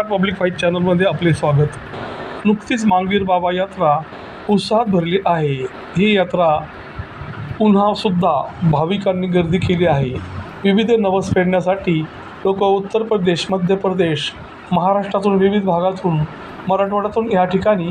नमस्कार public fight चॅनलमध्ये आपले स्वागत. नुकतीच मांगवीर बाबा यात्रा उत्साहात भरली आहे. ही यात्रा पुन्हासुद्धा भाविकांनी गर्दी केली आहे. विविध नवस फेडण्यासाठी लोक उत्तर प्रदेश मध्य प्रदेश महाराष्ट्रातून विविध भागातून मराठवाड्यातून या ठिकाणी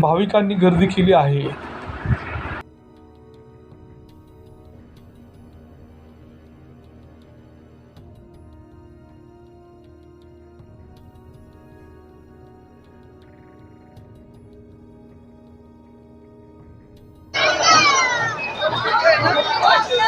भाविकांनी गर्दी केली आहे.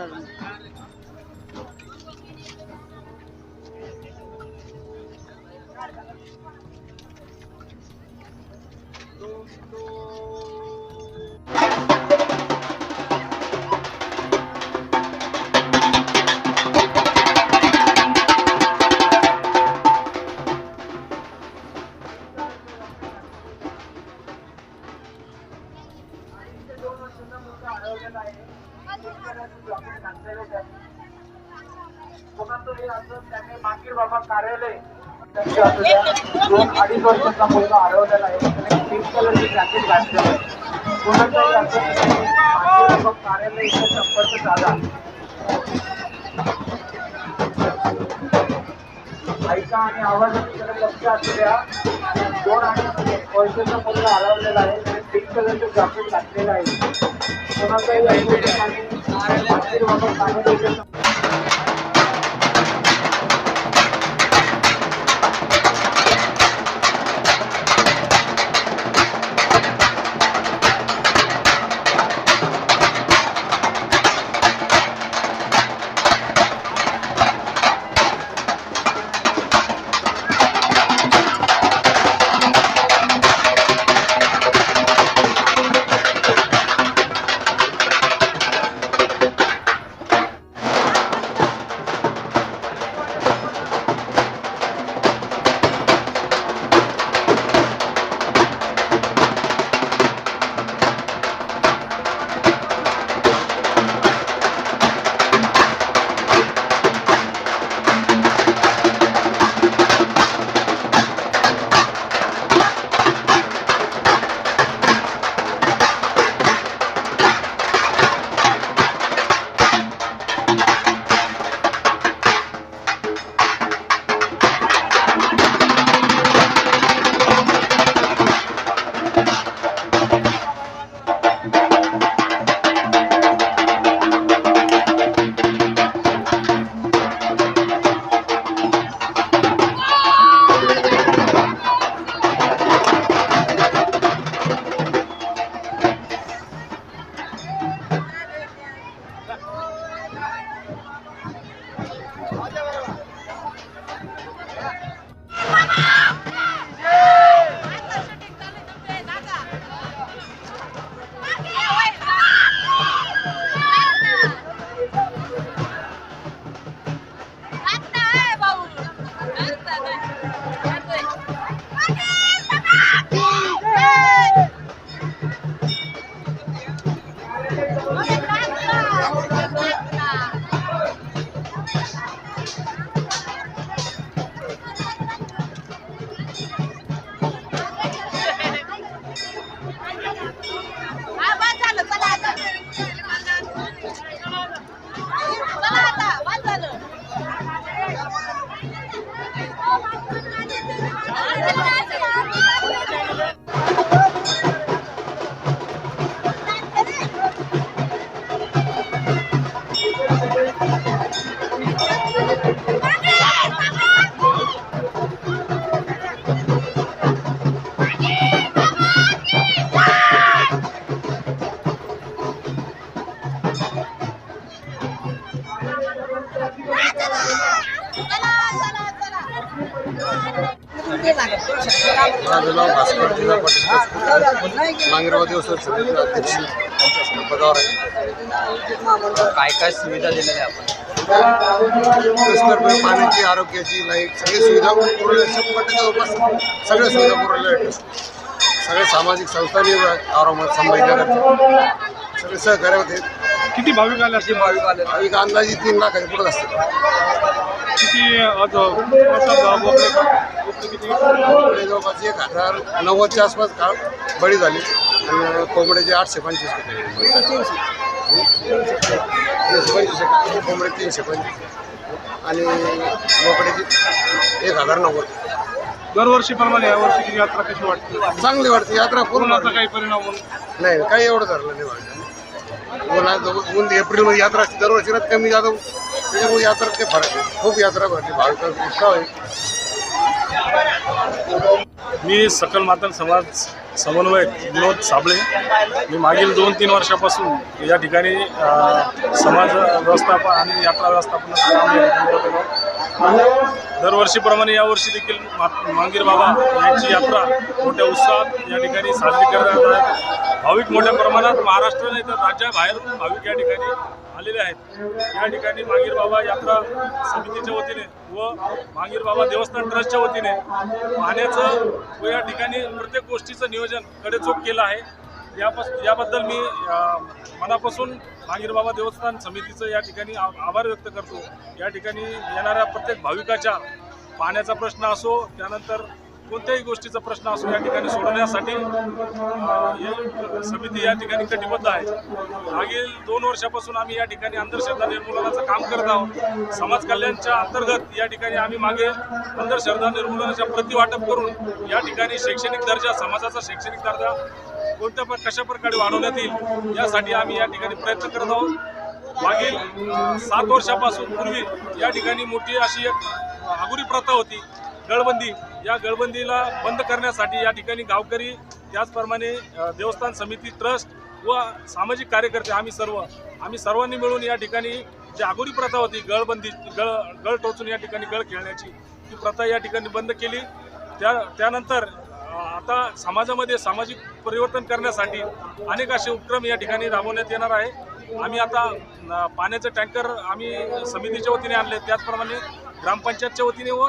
मागील बाबा कार्यालय त्यांच्या असलेल्या दोन अडीच वर्षाचा मुलगा हरवलेला आहे पिंक कलरची जॅकेट घातलेलं आहे कोणाचाही असं बाबा कार्यालय इथे संपर्क साधा ऐका आणि आवाजाकडे लक्ष असू द्या दोन अडीच वर्षाचा मुलगा हरवलेला आहे पिंक कलरचं जॅकेट घातलेलं आहे कोणाचाही ऐकू माझं नाव भास्कर जिल्हा पाटील मांगेराव दिवस समितीचे अध्यक्ष पदावर आहे. काय काय सुविधा दिलेल्या आपण? पाण्याची आरोग्याची लाइट सगळी सुविधा पुरवल्या. शंभर टक्के जवळपास सगळ्या सुविधा पुरवल्या. आहेत सगळ्या सामाजिक संस्थांनी औरंगाबाद संभाजीनगरचे सगळे सहकार्य होते. किती भाविक आले भाविक आले? एक अंदाजे तीन लाखाच्या पुढे असतात किती आज जवळपास एक हजार नव्वदच्या आसपास काळ बळी झाली. आणि कोंबड्याचे आठशे पंचवीस तीनशे पंचवीस. कोंबडे तीनशे पंचवीस. आणि बोकड्याची एक हजार नव्वद. दरवर्षीप्रमाणे या वर्षीची यात्रा कशी वाटते? चांगली वाटते. यात्रा पूर्ण कोरोनाचा काही परिणाम होऊन? नाही काही एवढं धरलं नाही वाटत. ऊन एप्रिलमध्ये यात्रा दरवर्षी कमी जातं. त्याच्यामुळे यात्रा ते फरक आहे खूप यात्रा भरली भाविकांचा इच्छा आहे मी सकल मातन समाज समन्वयक विनोद साबळे. मी मागील दोन तीन वर्षापासून या ठिकाणी समाज व्यवस्थापन आणि यात्रा व्यवस्थापनाचं काम या ठिकाणी करत दरवर्षीप्रमाणे यावर्षी देखील मा- मांगीर बाबा यांची यात्रा मोठ्या उत्साहात या ठिकाणी साजरी करण्यात आहे. भाविक मोठ्या प्रमाणात महाराष्ट्र नाही तर राज्याबाहेरून भाविक या ठिकाणी आलेले आहेत. या ठिकाणी मांगीर बाबा यात्रा समितीच्या वतीने व मांगीर बाबा देवस्थान ट्रस्टच्या वतीने पाण्याचं व या ठिकाणी प्रत्येक गोष्टीचं नियोजन कडेचोख केलं आहे. यापास याबद्दल मी मनापासून मांगीर बाबा देवस्थान समितीचं या ठिकाणी आ- आभार व्यक्त करतो. या ठिकाणी येणाऱ्या प्रत्येक भाविकाच्या पाण्याचा प्रश्न असो त्यानंतर कोणत्याही गोष्टीचा प्रश्न असो या ठिकाणी सोडवण्यासाठी ही समिती या ठिकाणी कटिबद्ध आहे. मागील दोन वर्षापासून आम्ही या ठिकाणी अंधश्रद्धा निर्मूलनाचं काम करत आहोत. समाज कल्याणच्या अंतर्गत या ठिकाणी आम्ही मागे अंधश्रद्धा निर्मूलनाच्या प्रतिवाटप करून या ठिकाणी शैक्षणिक दर्जा समाजाचा शैक्षणिक दर्जा कोणत्या पण कशा प्रकारे वाढवण्यात येईल यासाठी आम्ही या ठिकाणी प्रयत्न करत आहोत. मागील सात वर्षापासून पूर्वी या ठिकाणी मोठी अशी एक आगुरी प्रथा होती गळबंदी. या गळबंदीला बंद करण्यासाठी या ठिकाणी गावकरी त्याचप्रमाणे देवस्थान समिती ट्रस्ट व सामाजिक कार्यकर्ते आम्ही सर्व आम्ही सर्वांनी मिळून या ठिकाणी जी आगोरी प्रथा होती गळबंदी गळ गळ टोचून या ठिकाणी गळ खेळण्याची ती प्रथा या ठिकाणी बंद केली. त्या त्यानंतर आता समाजामध्ये सामाजिक परिवर्तन करण्यासाठी अनेक असे उपक्रम या ठिकाणी राबवण्यात येणार आहे. आम्ही आता पाण्याचे पाण्याचं टँकर आम्ही समितीच्या वतीने आणले. त्याचप्रमाणे ग्रामपंचायतच्या वतीने व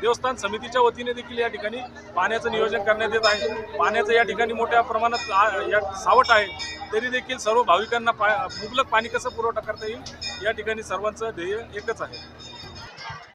देवस्थान समितीच्या वतीने देखील या ठिकाणी पाण्याचं नियोजन करण्यात येत आहे. पाण्याचं या ठिकाणी मोठ्या प्रमाणात या सावट आहे. तरी देखील सर्व भाविकांना पा मुबलक पाणी कसं पुरवठा करता येईल या ठिकाणी सर्वांचं ध्येय एकच आहे.